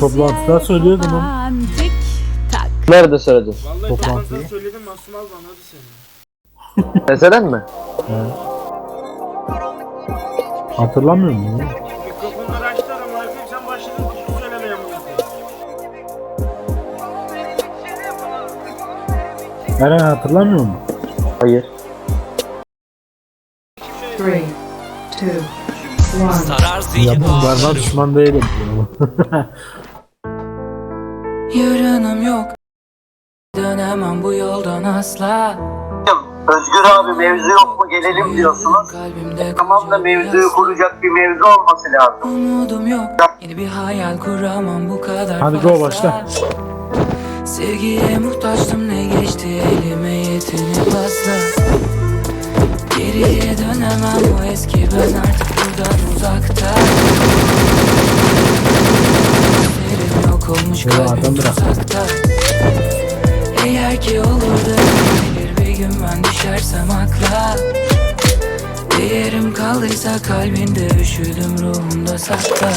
Toplantıda söylüyordum tak. Nerede söyledin? Vallahi Toplantıyı. toplantıda söyledim Masum abi anladı seni. Meselen mi? Hatırlamıyor musun? ya? Mikrofonları açtılar ama koyayım sen başladın türkü söylemeye amına koyayım. Eren hatırlamıyor musun? Hayır. three, two, Sarar zihin Yapımlarına düşman değilim. Yarınım yok Dönemem bu yoldan asla Özgür abi mevzu yok mu gelelim diyorsunuz. Kalbimde Tamam da mevzuyu kuracak bir mevzu olması lazım. Umudum yok Yeni bir hayal kuramam bu kadar Hadi go, başla. Sevgiye muhtaçtım ne geçti elime yetinip fazla Geriye dönemem o eski ben artık Kalbim adam bırak. Eğer ki olur da gelir bir gün ben düşersem akla. Değerim kaldıysa kalbinde üşüdüm ruhumda sakla